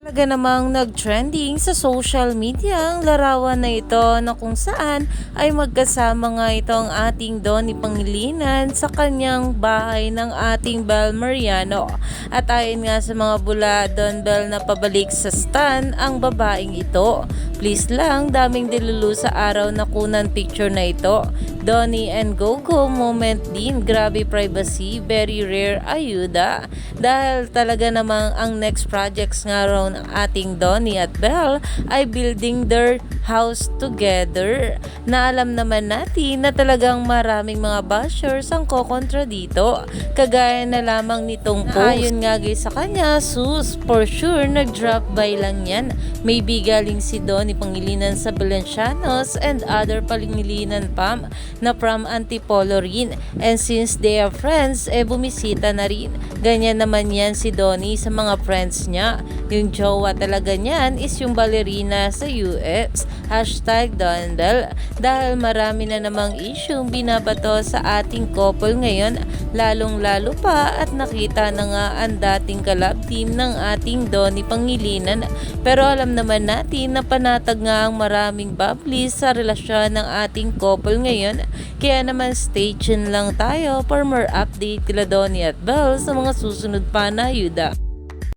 Talaga namang nag-trending sa social media ang larawan na ito na kung saan ay magkasama nga itong ating Donnie Pangilinan sa kanyang bahay ng ating Bel Mariano. At ayon nga sa mga bula, Don Bel na pabalik sa stan ang babaeng ito. Please lang, daming dilulu sa araw na kunan picture na ito. Donnie and Gogo moment din, grabe privacy, very rare ayuda. Dahil talaga namang ang next projects nga raw ng ating Donnie at Belle ay building their house together. Na alam naman natin na talagang maraming mga bashers ang kokontra dito. Kagaya na lamang nitong post. Ayon nga guys sa kanya, sus, for sure, nag-drop by lang yan. Maybe galing si Donnie Pangilinan sa Valencianos and other Pangilinan Pam na from Antipolo rin. And since they are friends, eh bumisita na rin. Ganyan naman yan si Donnie sa mga friends niya. Yung jowa talaga niyan is yung ballerina sa US. Hashtag Donbell. Dahil marami na namang issue binabato sa ating couple ngayon. Lalong lalo pa at nakita na nga ang dating kalab team ng ating Donnie Pangilinan. Pero alam naman natin na panatag nga ang maraming bubbly sa relasyon ng ating couple ngayon. Kaya naman stay tuned lang tayo for more update kila Donnie at Belle sa mga susunod pa na ayuda.